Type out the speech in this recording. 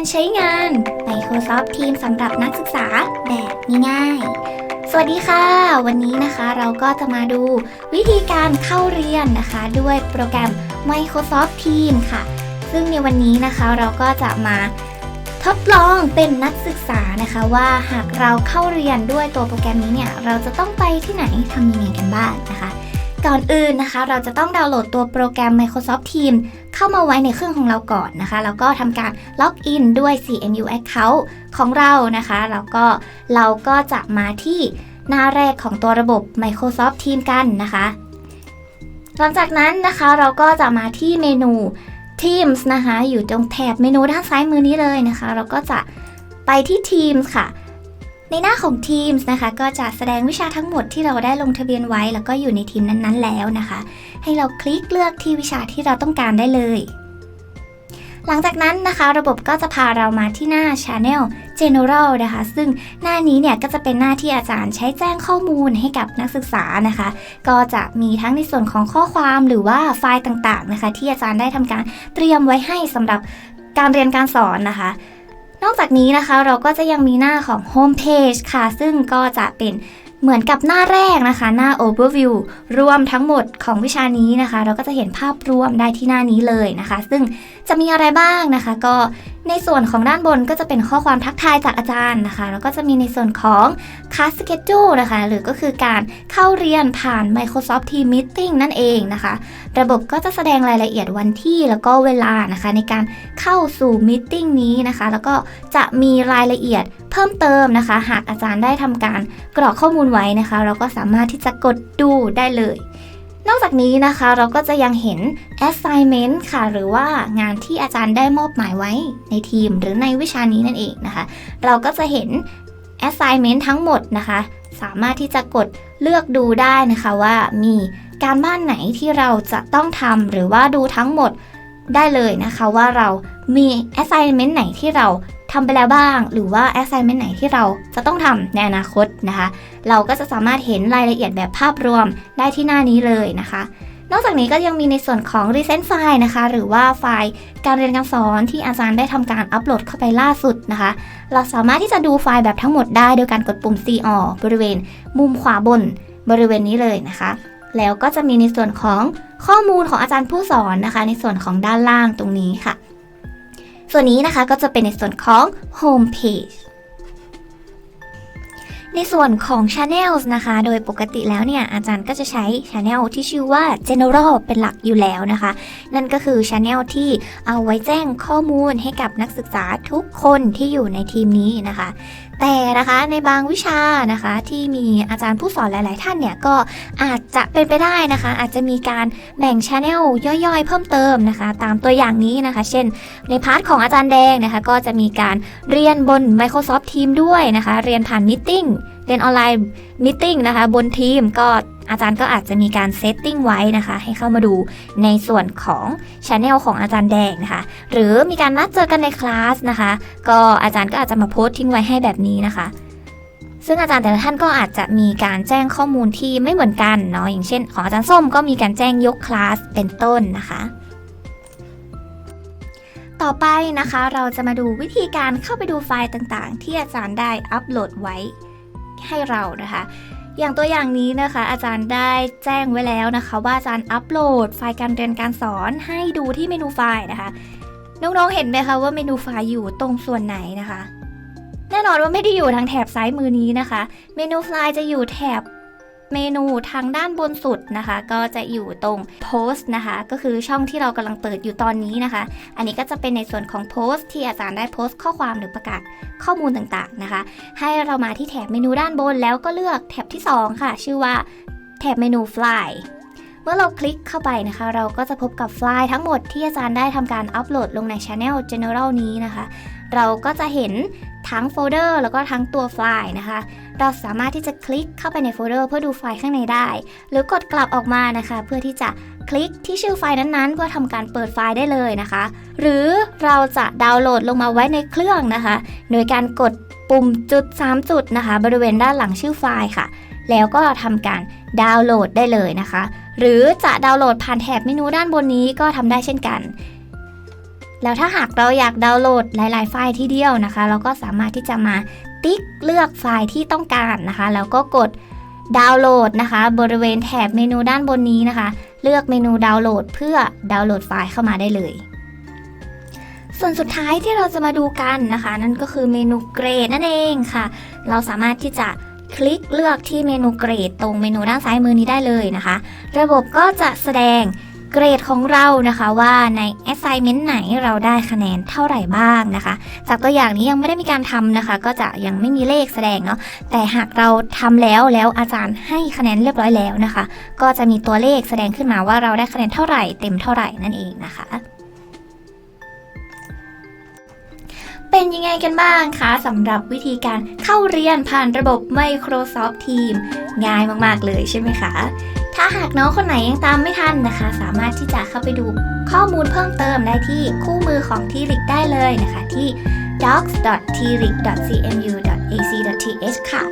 การใช้งาน Microsoft Teams สำหรับนักศึกษาแบบง่ายๆ สวัสดีค่ะ วันนี้นะคะเราก็จะมาดูวิธีการเข้าเรียนนะคะ ด้วยโปรแกรม Microsoft Teams ค่ะ ซึ่งในวันนี้นะคะเราก็จะมาทดลองเป็นนักศึกษานะคะว่าหากเราเข้าเรียนด้วยตัวโปรแกรมนี้เนี่ย เราจะต้องไปที่ไหนทำยังไงกันบ้างนะคะ ก่อนอื่นนะคะ เราจะต้องดาวน์โหลดตัวโปรแกรม Microsoft Teams เข้ามาไว้ในเครื่องของเราก่อนนะคะ แล้วก็ทำการล็อกอินด้วย CMU Account ของเรานะคะ แล้วก็เราก็จะมาที่หน้าแรกของตัวระบบ Microsoft Teams กันนะคะ หลังจากนั้นนะคะเราก็จะมาที่เมนู Teams นะคะ อยู่ตรงแถบเมนูด้านซ้ายมือนี้เลยนะคะ เราก็จะไปที่ Teams ค่ะ ในหน้าของ Teams นะคะก็จะแสดงวิชาทั้งหมดที่เราได้ลงทะเบียนไว้ แล้วก็อยู่ในทีมนั้นๆ แล้วนะคะ ให้เราคลิกเลือกที่วิชาที่เราต้องการได้เลย หลังจากนั้นนะคะ ระบบก็จะพาเรามาที่หน้า Channel General นะคะ ซึ่งหน้านี้เนี่ยก็จะเป็นหน้าที่อาจารย์ใช้แจ้งข้อมูลให้กับนักศึกษานะคะ ก็จะมีทั้งในส่วนของข้อความหรือว่าไฟล์ต่างๆนะคะ ที่อาจารย์ได้ทำการเตรียมไว้ให้สำหรับการเรียนการสอนนะคะ นอกจากนี้นะคะเราก็จะยังมีหน้าของ Home Page ค่ะ ซึ่งก็จะเป็นเหมือนกับหน้าแรกนะคะ หน้า Overview รวมทั้งหมดของวิชานี้นะคะ เราก็จะเห็นภาพรวมได้ที่หน้านี้เลยนะคะ ซึ่งจะมีอะไรบ้างนะคะ ก็ ในส่วนของด้านบนก็จะเป็นข้อความทักทายจากอาจารย์นะคะ แล้วก็จะมีในส่วนของ Class Schedule นะคะ หรือก็คือการเข้าเรียนผ่าน Microsoft Teams Meeting นั่นเองนะคะ ระบบก็จะแสดงรายละเอียดวันที่แล้วก็เวลานะคะ ในการเข้าสู่มิทติ้งนี้นะคะ แล้วก็จะมีรายละเอียดเพิ่มเติมนะคะ หากอาจารย์ได้ทำการกรอกข้อมูลไว้นะคะ เราก็สามารถที่จะกดดูได้เลย นอกจากนี้นะคะเราก็จะยังเห็น assignment ค่ะ หรือว่างานที่อาจารย์ได้มอบหมายไว้ในทีมหรือในวิชานี้นั่นเองนะคะ เราก็จะเห็น assignment ทั้งหมดนะคะ สามารถที่จะกดเลือกดูได้นะคะว่ามีการบ้านไหนที่เราจะต้องทำหรือว่าดูทั้งหมดได้เลยนะคะว่าเรามี assignment ไหนที่เรา ทำไปแล้วบ้าง หรือว่า assignment ไหนที่เราจะต้องทำในอนาคตนะคะ เราก็จะสามารถเห็นรายละเอียดแบบภาพรวมได้ที่หน้านี้เลยนะคะ นอกจากนี้ก็ยังมีในส่วนของ recent file นะคะ หรือว่าไฟล์การเรียนการสอนที่อาจารย์ได้ทำการอัปโหลดเข้าไปล่าสุดนะคะ เราสามารถที่จะดูไฟล์แบบทั้งหมดได้โดยการกดปุ่ม C ออกบริเวณ มุมขวาบนบริเวณนี้เลยนะคะ แล้วก็จะมีในส่วนของข้อมูลของอาจารย์ผู้สอนนะคะ ในส่วนของด้านล่างตรงนี้ค่ะ ส่วนนี้นะคะก็จะเป็นในส่วนของ Home Page ในส่วนของ Channels นะคะ โดยปกติแล้วเนี่ย อาจารย์ก็จะใช้ Channel ที่ชื่อว่า General เป็นหลักอยู่แล้วนะคะ นั่นก็คือ Channel ที่เอาไว้แจ้งข้อมูลให้กับนักศึกษาทุกคนที่อยู่ในทีมนี้นะคะ แต่นะคะในบางวิชานะคะที่มีอาจารย์ผู้สอนหลาย ๆ ท่านเนี่ยก็อาจจะเป็นไปได้นะคะ อาจจะมีการแบ่งชาน eel ย่อยๆ เพิ่มเติมนะคะ ตามตัวอย่างนี้นะคะ เช่น ในพาร์ทของอาจารย์แดงนะคะ ก็จะมีการเรียนบน Microsoft Teams ด้วยนะคะ เรียนผ่านมิ팅 เรียนออนไลน์มิ팅นะคะบนทีมก็อาจารย์ก็อาจจะมีการเซตติ้งไว้นะคะ ให้เข้ามาดูในส่วนของช anel ของอาจารย์แดงนะคะ หรือมีการนัดเจอกันในคลาสนะคะ ก็อาจารย์ก็อาจจะมาโพสต์ทิ้งไว้ให้แบบนี้นะคะ ซึ่งอาจารย์แต่ละท่านก็อาจจะมีการแจ้งข้อมูลที่ไม่เหมือนกันเนาะอย่างเช่น ของอาจารย์ส้มก็มีการแจ้งยกคลาสเป็นต้นนะคะต่อไปนะคะเราจะมาดูวิธีการเข้าไปดูไฟล์ต่างๆ ที่อาจารย์ได้อัปโหลดไว้ ให้เรานะคะอย่างตัวอย่างนี้นะคะ อาจารย์ได้แจ้งไว้แล้วนะคะ ว่าอาจารย์อัปโหลดไฟล์การเรียนการสอนให้ดูที่เมนูไฟล์นะคะ น้องๆเห็นไหมคะว่าเมนูไฟล์อยู่ตรงส่วนไหนนะคะ แน่นอนว่าไม่ได้อยู่ทางแถบซ้ายมือนี้นะคะ เมนูไฟล์จะอยู่แถบ เมนูทางด้านบนสุดนะคะ ก็จะอยู่ตรงโพสต์นะคะ ก็คือช่องที่เรากำลังเปิดอยู่ตอนนี้นะคะ อันนี้ก็จะเป็นในส่วนของโพสต์ที่อาจารย์ได้โพสต์ข้อความหรือประกาศข้อมูลต่างๆนะคะ ให้เรามาที่แถบเมนูด้านบนแล้วก็เลือกแถบที่ 2 ค่ะ ชื่อว่าแถบเมนู Fly เมื่อเราคลิกเข้าไปนะคะ เราก็จะพบกับไฟล์ทั้งหมดที่อาจารย์ได้ทำการอัปโหลดลงใน Channel General นี้นะคะ เราก็จะเห็นทั้งโฟลเดอร์แล้วก็ทั้งตัวไฟล์นะคะ เราสามารถที่จะคลิกเข้าไปในโฟลเดอร์เพื่อดูไฟล์ข้างในได้ หรือกดกลับออกมานะคะ เพื่อที่จะคลิกที่ชื่อไฟล์นั้นๆ เพื่อทำการเปิดไฟล์ได้เลยนะคะ หรือเราจะดาวน์โหลดลงมาไว้ในเครื่องนะคะ โดยการกดปุ่มจุด 3 จุดนะคะ บริเวณด้านหลังชื่อไฟล์ค่ะ แล้วก็ทำการดาวน์โหลดได้เลยนะคะ หรือจะดาวน์โหลดผ่านแถบเมนูด้านบนนี้ก็ทำได้เช่นกันแล้วถ้าหากเราอยากดาวน์โหลดหลาย ๆ ไฟล์ที่เดียวนะคะ เราก็สามารถที่จะมา ติ๊กเลือกไฟล์ที่ต้องการนะคะ แล้วก็กดดาวน์โหลดนะคะ บริเวณแถบเมนูด้านบนนี้นะคะ เลือกเมนูดาวน์โหลด เพื่อดาวน์โหลดไฟล์เข้ามาได้เลย ส่วนสุดท้ายที่เราจะมาดูกันนะคะ นั่นก็คือเมนูเกรดนั่นเองค่ะ เราสามารถที่จะคลิกเลือกที่เมนูเกรดตรงเมนูด้านซ้ายมือนี้ได้เลยนะคะ ระบบก็จะแสดง เกรดของเรานะคะว่าใน assignment ไหนเราได้คะแนนเท่าไหร่บ้างนะคะ จากตัวอย่างนี้ยังไม่ได้มีการทำนะคะ ก็จะยังไม่มีเลขแสดงเนาะแต่หากเราทำแล้วแล้วอาจารย์ให้คะแนนเรียบร้อยแล้วนะคะ ก็จะมีตัวเลขแสดงขึ้นมาว่าเราได้คะแนนเท่าไหร่เต็มเท่าไหร่นั่นเองนะคะเป็นยังไงกันบ้างคะสำหรับวิธีการเข้าเรียนผ่านระบบ Microsoft Teams ง่ายมาก ๆ เลยใช่ไหมคะ ถ้าหากน้องคนไหนยังตามไม่ทันนะคะ สามารถที่จะเข้าไปดูข้อมูลเพิ่มเติมได้ที่คู่มือของ t ีริกได้เลยนะคะที่ docs.tric.cmu.ac.th ค่ะ